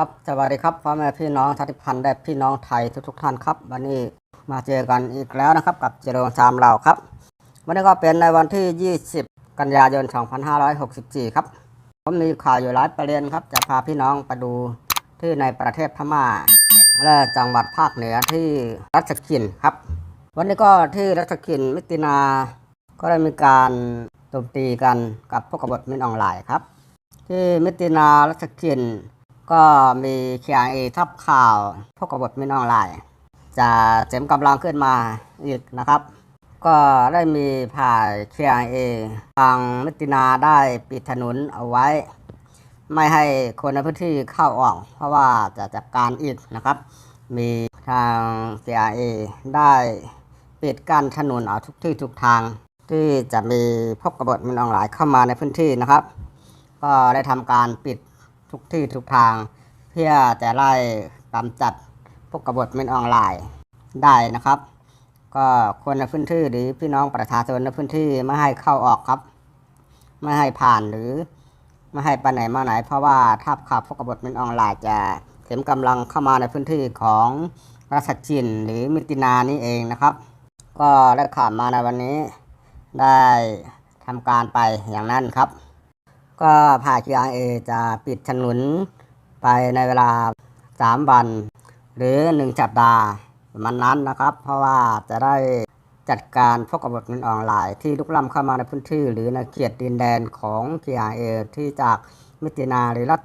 ครับสวัสดีครับพ่อแม่พี่น้องชาติพันธุ์และพี่น้องไทยทุกๆท่านครับวันนี้มาเจอกันอีกแล้วนะครับ กับเจริญชามเราครับ วันนี้ก็เป็นในวันที่ 20 กันยายน 2564 ครับ ผมมีข่าวอยู่หลายประเด็นครับ จะพาพี่น้องไปดูที่ในประเทศพม่า และจังหวัดภาคเหนือที่รัชกินครับ วันนี้ก็ที่รัชกินมิตินา ก็ได้มีการโจมตีกันกับพวกกบฏมินออนไลน์ครับ ที่มิตินารัชกิน ก็มีเคียงเอทับข่าวพวกกบฏมินออนไลน์จะเสริมกำลังขึ้นมาอีกนะครับ ก็ได้มีผ่ายเคียงเอทางมิตินาได้ปิดถนนเอาไว้ ไม่ให้คนในพื้นที่เข้าออก เพราะว่าจะจัดการอีกนะครับ มีทาง CIA ได้ปิดกั้นถนนเอาทุกที่ทุกทาง ที่จะมีพวกกบฏมินออนไลน์เข้ามาในพื้นที่นะครับ ก็ได้ทำการปิด ทุกที่ทุกทาง เพื่อจะไล่กำจัดพวกกบฏมินออนไลน์ได้นะครับ ก็คนในพื้นที่หรือพี่น้องประชาชนในพื้นที่ไม่ให้เข้าออกครับ ไม่ให้ผ่านหรือไม่ให้ไปไหนมาไหน เพราะว่าถ้าขับพวกกบฏมินออนไลน์จะเสริมกำลังเข้ามาในพื้นที่ของรัชจินหรือมิตินานี่เองนะครับ ก็ได้ข่าวมาในวันนี้ได้ทำการไปอย่างนั้นครับ ก็ภาคีอเอจะปิดถนนไปในเวลา 3 วัน หรือ 1 สัปดาห์ประมาณนั้นนะครับ เพราะว่าจะได้จัดการพวกกบฏมินออนไลน์ที่ลุกล้ำเข้ามาในพื้นที่ หรือในเขตดินแดนของ KIA ที่จากมิตินาหรือรัฐ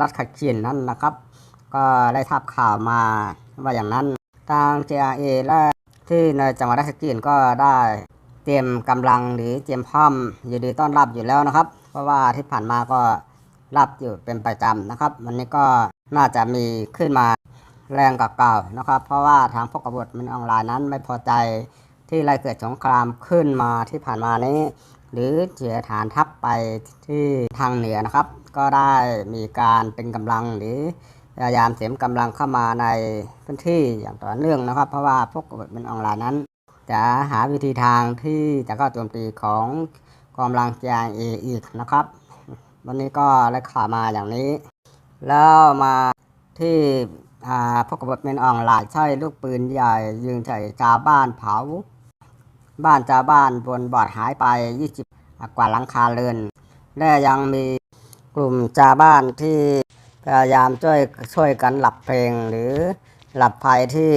รัฐขัดขีนนั่นนะครับ ก็ได้ทับข่าวมาว่าอย่างนั้น ทาง JRA และที่ในจังหวัดราชกินก็ได้เตรียมกำลังหรือเตรียมพร้อมอยู่ดีต้อนรับอยู่แล้วนะครับ ราะว่าที่ผ่านมาก็รับอยู่เป็นประจำนะครับ วันนี้ก็น่าจะมีขึ้นมาแรงกว่าเก่านะครับ เพราะว่าทางพวกกบฏมินออนไลน์นั้นไม่พอใจที่ไล่เกิดสงครามขึ้นมาที่ผ่านมานี้ หรือเสียฐานทัพไปที่ทางเหนือนะครับ ก็ได้มีการเป็นกำลังหรือพยายามเสริมกำลังเข้ามาในพื้นที่อย่างต่อเนื่องนะครับ เพราะว่าพวกกบฏเป็นออนไลน์นั้น จะหาวิธีทางที่จะเข้าโจมตีของ กำลัง JIA อีกนะครับ วันนี้ก็ได้ข่าวมาอย่างนี้ แล้วมาที่อาพวกกบฏเป็นอ่อนไลน์ใช้ลูกปืนใหญ่ ยิงใส่ชาวบ้านเผา บ้านชาวบ้านบนบอดหายไป 20 กว่าหลังคาเรือนและยังมีกลุ่มชาวบ้านที่พยายามช่วยช่วยกันหลับเพลงหรือหลับภัยที่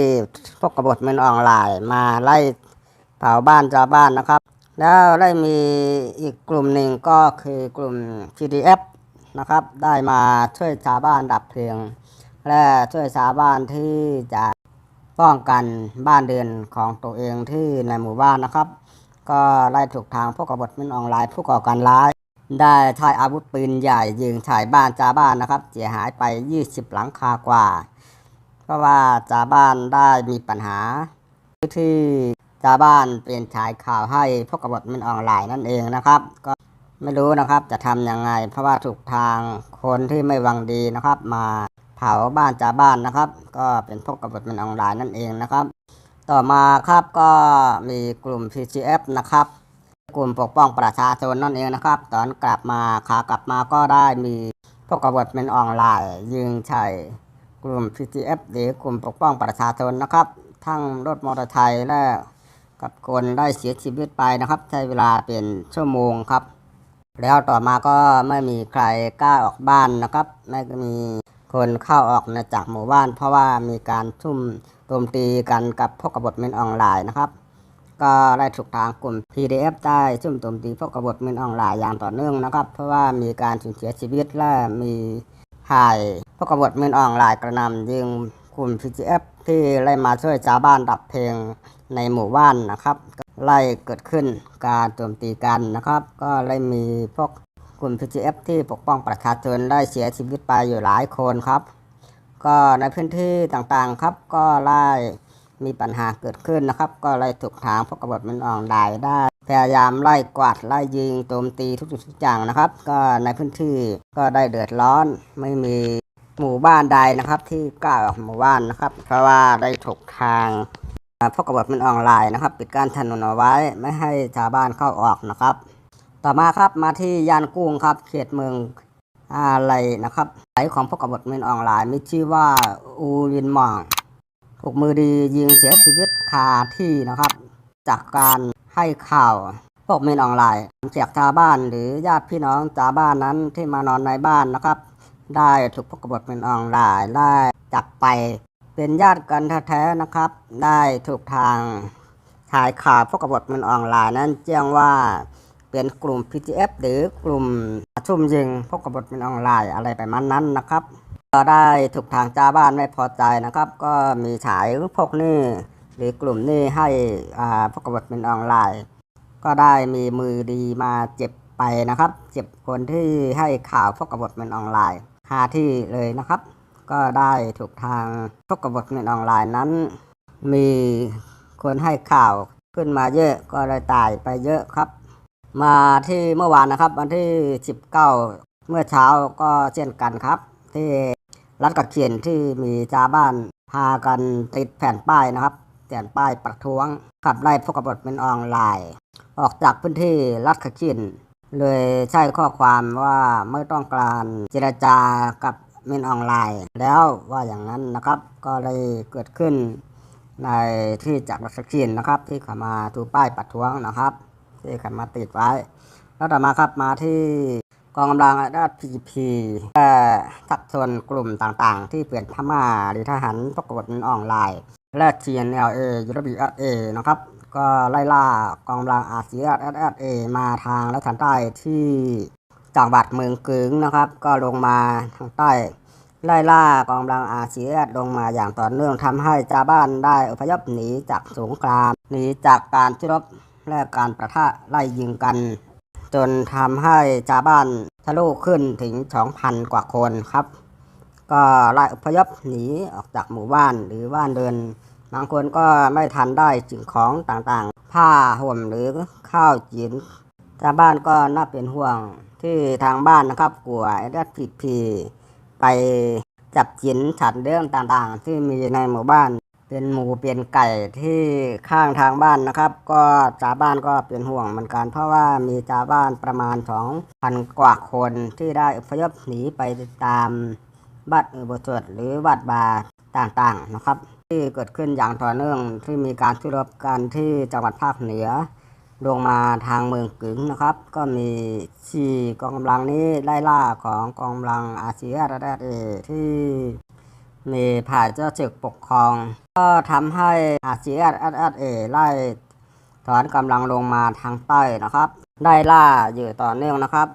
พวกกบฏมันออนไลน์มาไล่เผาบ้านชาวบ้านนะครับ แล้วได้มีอีกกลุ่มหนึ่งก็คือกลุ่ม PDF นะครับ ได้มาช่วยชาวบ้านดับเพลิง และช่วยชาวบ้านที่จะป้องกันบ้านเรือนของตัวเองที่ในหมู่บ้านนะครับ ก็ไล่ถูกทางพวกกบฏมินออนไลน์ผู้ก่อการร้าย ได้ใช้อาวุธปืนใหญ่ยิงใส่บ้านจาวบ้านนะครับ เสียหายไป 20 หลังคากว่า เพราะว่าจาวบ้านได้มีปัญหาที่ จาบ้านเป็นชายข่าวให้พวกกบฏมินออนไลน์นั่นเองนะครับ ก็ไม่รู้นะครับจะทำยังไง เพราะว่าถูกทางคนที่ไม่หวังดีนะครับ มาเผาบ้านจาบ้านนะครับ ก็เป็นพวกกบฏมินออนไลน์นั่นเองนะครับ ต่อมาครับก็มีกลุ่ม PCF นะครับกลุ่มปกป้องประชาชนนั่นเองนะครับ ตอนกลับมาขากลับมาก็ได้มีพวกกบฏเป็นออนไลน์ ยิงใส่กลุ่ม PTF หรือกลุ่มปกป้องประชาชนนะครับ ทั้งรถมอเตอร์ไซค์และ กับคนได้เสียชีวิตไปนะครับ ใช้เวลาเป็นชั่วโมงครับ แล้วต่อมาก็ไม่มีใครกล้าออกบ้านนะครับ ไม่มีคนเข้าออกในจากหมู่บ้าน เพราะว่ามีการทุ่มโจมตีกันกับพวกกบฏเมนออนไลน์นะครับ ก็ได้ถูกทางกลุ่ม PDF ได้ซุ่มโจมตีพวกกบฏมินออนไลน์อย่างต่อเนื่องนะครับ เพราะว่ามีการสูญเสียชีวิตและมีหายพวกกบฏมินออนไลน์กระหนำยิงกลุ่ม PDF ที่ไล่มาช่วยชาวบ้านดับเพลิง ในหมู่บ้านนะครับไล่เกิดขึ้นการโจมตีกันนะครับ ก็ไล่มีพวกกลุ่ม PGF ที่ปกป้องประชาชนได้เสียชีวิตไปอยู่หลายคนครับ ก็ในพื้นที่ต่างๆครับ ก็ไล่มีปัญหาเกิดขึ้นนะครับ ก็ไล่ถูกทางพวกกบฏมันออนไลน์ได้ พยายามไล่กวาดไล่ยิงโจมตีทุกสิ่งทุกอย่างนะครับ ก็ในพื้นที่ก็ได้เดือดร้อนไม่มีหมู่บ้านใดนะครับที่กล้าออกหมู่บ้านนะครับ เพราะว่าได้ถูกทาง อ่าพวกกบฏมันออนไลน์นะครับ ปิดการถนนเอาไว้ไม่ให้ชาวบ้านเข้าออกนะครับ ต่อมาครับมาที่ย่านกุ้งครับ เขตเมืองอะไรนะครับสายของพวกกบฏเมนออนไลน์มีชื่อว่าอูรินมองถูกมือดียิงเสียชีวิตคาที่นะครับ จากการให้ข่าวพวกเมนออนไลน์จากชาวบ้านหรือญาติพี่น้องชาวบ้านนั้นที่มานอนในบ้านนะครับ ได้ถูกพวกกบฏเมนออนไลน์ได้จับไป เป็นญาติกันแท้ๆนะครับ ได้ถูกทางถ่ายข่าวพวกกบฏเมนออนไลน์นั้นแจ้งว่าเป็นกลุ่ม PTF หรือกลุ่มชุ่มยิงพวกกบฏเมนออนไลน์อะไรไปมาณนั้นนะครับ ก็ได้ถูกทางจ้าบ้านไม่พอใจนะครับ ก็มีฉายพวกนี้หรือกลุ่มนี้ให้พวกกบฏเป็นออนไลน์ ก็ได้มีมือดีมาเจ็บไปนะครับ เจ็บคนที่ให้ข่าวพวกกบฏเป็นออนไลน์คาที่เลยนะครับ ก็ได้ถูกทางพวกกบฏเป็นออนไลน์นั้น มีคนให้ข่าวขึ้นมาเยอะก็เลยตายไปเยอะครับ มาที่เมื่อวานนะครับ วันที่ 19 เมื่อเช้าก็เช่นกันครับ ที่รัฐกระเขียนที่มีชาวบ้านพากันติดแผ่นป้ายนะครับแผ่นป้ายประท้วงขับไล่พวกกบฏเป็นออนไลน์ ออกจากพื้นที่รัฐกระเขียนเลยใช้ข้อความว่าไม่ต้องการเจรจากับ มินออนไลน์ แล้วว่าอย่างนั้นนะครับก็เลยเกิดขึ้นในที่จากรัฐกระเขียนนะครับ ที่เขามาถูป้ายประท้วงนะครับ ที่เขามาติดไว้ แล้วต่อมาครับมาที่กองกำลังด้านพีพีและทักชนกลุ่มต่างๆ ที่เปลี่ยนพม่าหรือทหารพวกกบฏออนไลน์และ TNLA ยูโรบีเอนะครับ ก็ไล่ล่ากองกำลังอาเซียนเอมาทางและทางใต้ที่จังหวัดเมืองกึงนะครับ ก็ลงมาทางใต้ ไล่ล่ากองกำลังอาเซียนลงมาอย่างต่อเนื่องทำให้ชาวบ้านได้อพยพหนีจากสงครามหนีจากการที่รบและการประทะไล่ยิงกัน จนทำให้ชาวบ้านทะลุขึ้นถึง 2,000 กว่าคนครับ ก็ไล่อพยพหนีออกจากหมู่บ้านหรือบ้านเดิน บางคนก็ไม่ทันได้สิ่งของต่างๆ ผ้าห่มหรือข้าวจินชาวบ้านก็น่าเป็นห่วงที่ทางบ้านนะครับกลัวไอ้ดัดผิดพี ไปจับจินฉันเรื่องต่างๆ ที่มีในหมู่บ้าน เป็นหมูเป็นไก่ที่ข้างทางบ้านนะครับ ก็ชาวบ้านก็เป็นห่วงเหมือนกัน เพราะว่ามีชาวบ้านประมาณ2,000กว่าคนที่ได้อพยพหนีไปตามบัตรอุโบสถหรือวัดบาร์ต่างๆนะครับ ที่เกิดขึ้นอย่างต่อเนื่องที่มีการสู้รบกันที่จังหวัดภาคเหนือ ลงมาทางเมืองกึ๋งนะครับ ก็มีสี่กองกำลังนี้ไล่ล่าของกองกำลังอาเซียนระดับเอที่มีผ่านเจ้าศึกปกครอง ก็ทำให้อาเซียนเอเอไล่ถอนกำลังลงมาทางใต้นะครับได้ล่าอยู่ต่อเนื่องนะครับ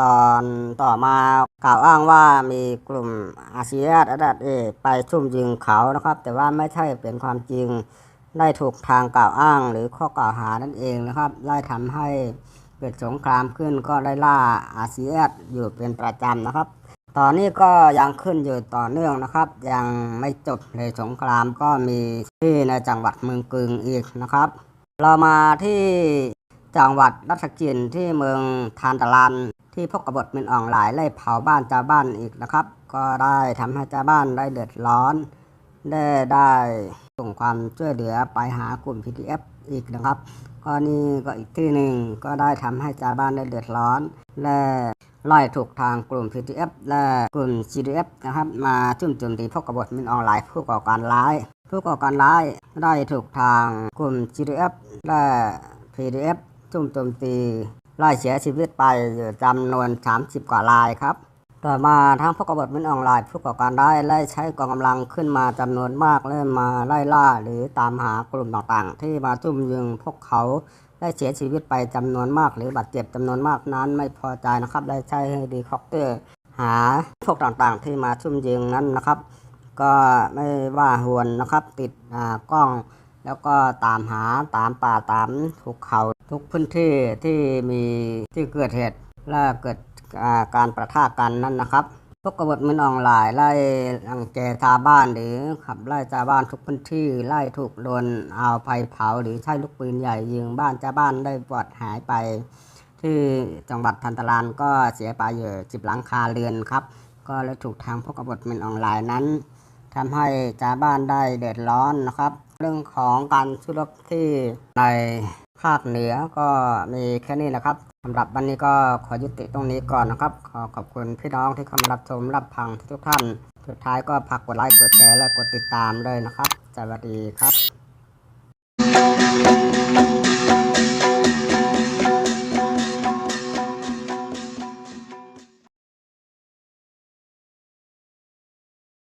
ตอนต่อมากล่าวอ้างว่ามีกลุ่มอาเซียนเอเอไปซุ่มยิงเขานะครับ แต่ว่าไม่ใช่เป็นความจริง ได้ถูกทางกล่าวอ้างหรือข้อกล่าวหานั่นเองนะครับ ได้ทำให้เกิดสงครามขึ้นก็ได้ล่าอาเซียนอยู่เป็นประจำนะครับ ตอนนี้ก็ยังขึ้นอยู่ต่อเนื่องนะครับ ยังไม่จบเลยสงครามก็มีที่ในจังหวัดเมืองกึงอีกนะครับ เรามาที่จังหวัดรัชกินที่เมืองทานตะลัน ที่พบกบฏมินอ่อนไลน์ไล่เผาบ้านชาวบ้านอีกนะครับ ก็ได้ทำให้ชาวบ้านได้เดือดร้อน ได้ได้ ส่งความช่วยเหลือไปหากลุ่ม PDF อีกนะครับก็นี่ก็อีกที่หนึ่งก็ได้ทำให้ชาวบ้านได้เดือดร้อน และไล่ถูกทางกลุ่ม PDF และกลุ่ม CDF นะครับมาจุ่มโจมตีพวกกบฏมินออนไลน์ผู้ก่อการร้าย ผู้ก่อการร้ายได้ถูกทางกลุ่ม GDF และ PDF จุ่มโจมตีไล่เสียชีวิตไปอยู่จำนวน 30 กว่ารายครับ ต่อมาทางพวกกบฏมินออนไลน์ผู้ก่อการร้ายไล่ใช้กองกำลังขึ้นมาจำนวนมากและมาไล่ล่า หรือตามหากลุ่มต่างๆ ที่มาจุ่มยิงพวกเขาได้เสียชีวิตไปจำนวนมาก หรือบาดเจ็บจำนวนมากนั้นไม่พอใจนะครับ ได้ใช้เฮลิคอปเตอร์ หาพวกต่างๆ ที่มาซุ่มยิงนั้นนะครับ ก็ไม่ว่าหวนนะครับติดอ่ากล้อง แล้วก็ตามหาตามป่าตามภูเขาทุกพื้นที่ที่มีที่เกิดเหตุและเกิด การประทะกันนั่นนะครับ พวกกบฏมันออนไลน์ไล่รังแกชาวบ้านหรือขับไล่ชาวบ้านทุกพื้นที่ไล่ถูกโดนเอาไฟเผาหรือใช้ลูกปืนใหญ่ยิงบ้านชาวบ้านได้ปลอดหายไป ที่จังหวัดทันตารานก็เสียไปอยู่สิบหลังคาเรือนครับ ก็เลยถูกทางพวกกบฏมันออนไลน์นั้นทำให้ชาวบ้านได้เดือดร้อนนะครับ เรื่องของการสู้รบที่ใน ภาคเหนือก็มีแค่นี้นะครับสำหรับวันนี้ก็ขอยุติตรงนี้ก่อนนะครับ ขอขอบคุณพี่น้องที่เข้ามารับชมรับฟังทุกท่าน สุดท้ายก็ฝากกดไลค์กดแชร์และกดติดตามเลยนะครับสวัสดีครับ